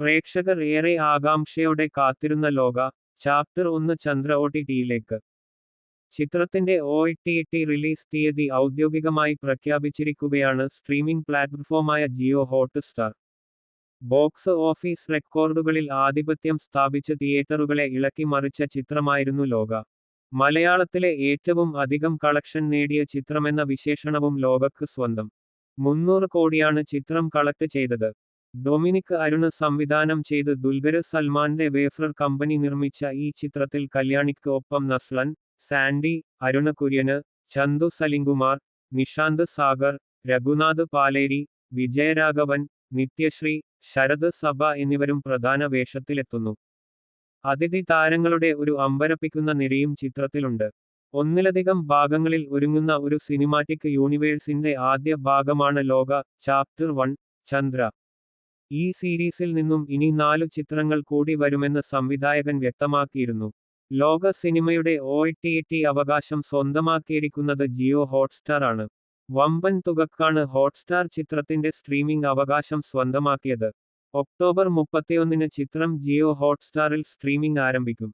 പ്രേക്ഷകർ ഏറെ ആകാംക്ഷയോടെ കാത്തിരുന്ന ലോക ചാപ്റ്റർ ഒന്ന് ചന്ദ്ര ഒ ടി ടിയിലേക്ക്. ചിത്രത്തിന്റെ ഒ ടി ടി റിലീസ് തീയതി ഔദ്യോഗികമായി പ്രഖ്യാപിച്ചിരിക്കുകയാണ് സ്ട്രീമിംഗ് പ്ലാറ്റ്ഫോമായ ജിയോ ഹോട്ട്സ്റ്റാർ. ബോക്സ് ഓഫീസ് റെക്കോർഡുകളിൽ ആധിപത്യം സ്ഥാപിച്ച തിയേറ്ററുകളെ ഇളക്കി മറിച്ച ചിത്രമായിരുന്നു ലോക. മലയാളത്തിലെ ഏറ്റവും അധികം കളക്ഷൻ നേടിയ ചിത്രമെന്ന വിശേഷണവും ലോകക്ക് സ്വന്തം. മുന്നൂറ് കോടിയാണ് ചിത്രം കളക്ട് ചെയ്തത്. ഡൊമിനിക് അരുണ് സംവിധാനം ചെയ്ത് ദുൽഖര് സൽമാന്റെ വേഫ്രർ കമ്പനി നിർമ്മിച്ച ഈ ചിത്രത്തിൽ കല്യാണിക്ക് ഒപ്പം നസ്ലൻ സാൻഡി അരുണ് കുര്യന് ചന്തു സലിംകുമാർ നിഷാന്ത് സാഗർ രഘുനാഥ് പാലേരി വിജയരാഘവൻ നിത്യശ്രീ ശരത് സഭ എന്നിവരും പ്രധാന വേഷത്തിലെത്തുന്നു. അതിഥി താരങ്ങളുടെ ഒരു അമ്പരപ്പിക്കുന്ന നിരയും ചിത്രത്തിലുണ്ട്. ഒന്നിലധികം ഭാഗങ്ങളിൽ ഒരുങ്ങുന്ന ഒരു സിനിമാറ്റിക് യൂണിവേഴ്സിന്റെ ആദ്യ ഭാഗമാണ് ലോക ചാപ്റ്റർ വൺ ചന്ദ്ര. ഈ സീരീസിൽ നിന്നും ഇനി നാലു ചിത്രങ്ങൾ കൂടി വരുമെന്ന് സംവിധായകൻ വ്യക്തമാക്കിയിരുന്നു. ലോക സിനിമയുടെ ഒ അവകാശം സ്വന്തമാക്കിയിരിക്കുന്നത് ജിയോ ഹോട്ട്സ്റ്റാർ ആണ്. വമ്പൻ തുകക്കാണ് ഹോട്ട്സ്റ്റാർ ചിത്രത്തിന്റെ സ്ട്രീമിംഗ് അവകാശം സ്വന്തമാക്കിയത്. ഒക്ടോബർ മുപ്പത്തിയൊന്നിന് ചിത്രം ജിയോ ഹോട്ട്സ്റ്റാറിൽ സ്ട്രീമിംഗ് ആരംഭിക്കും.